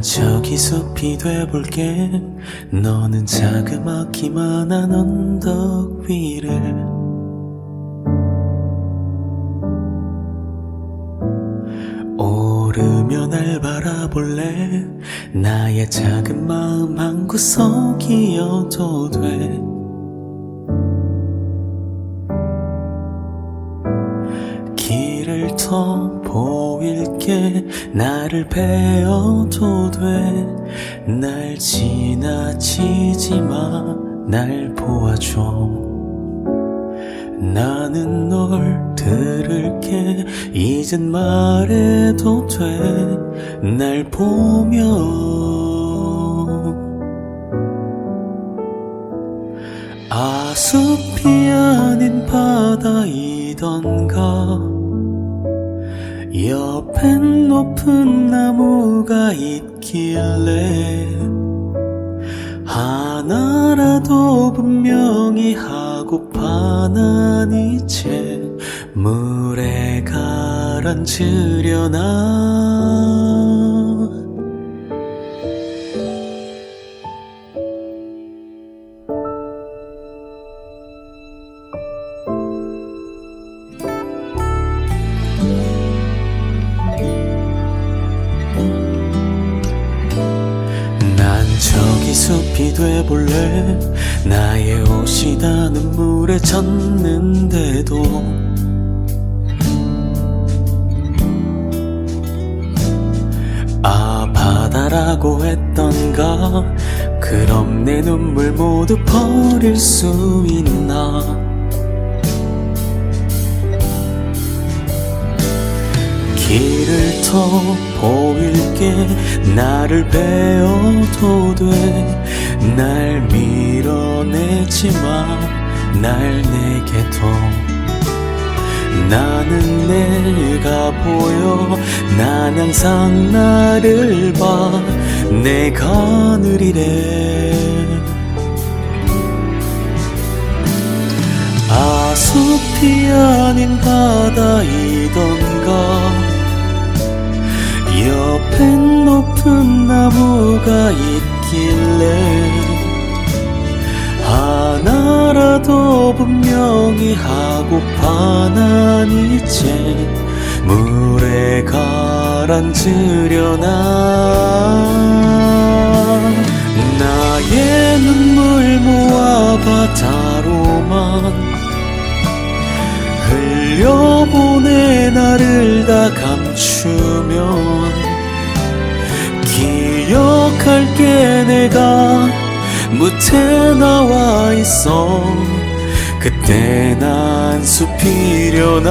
저기 숲이 돼볼게. 너는 자그마기만 한 언덕 위를. 오르며 날 바라볼래? 나의 작은 마음 한 구석이어도 돼 길을 더 보일게. 나를 베어도 돼. 날 지나치지 마. 날 보아줘. 나는 널 들을게. 이젠 말해도 돼. 날 보며. 아 숲이 아닌 바다이던가 옆엔 높은 나무가 있길래 하나라도 분명히 하고파 난 이제 물에 가라앉으려나 숲이 돼볼래? 나의 옷이 다 눈물에 젖는데도. 아 바다라고 했던가 그럼 내 눈물 모두 버릴 수 있나? 길을 더 보일게. 나를 베어도 돼 날 밀어내지 마 날 내게도 나는 내가 보여. 난 항상 나를 봐. 내가 느리래. 아 숲이 아닌 바다이던가. 옆엔 높은 나무가 있길래 하고파 난 이제 물에 가라앉으려나? 나의 눈물 모아 바다로만 흘려보내 나를 다 감추면 기억할게 내가 무태 나와 있어 그때 난 숲이려나?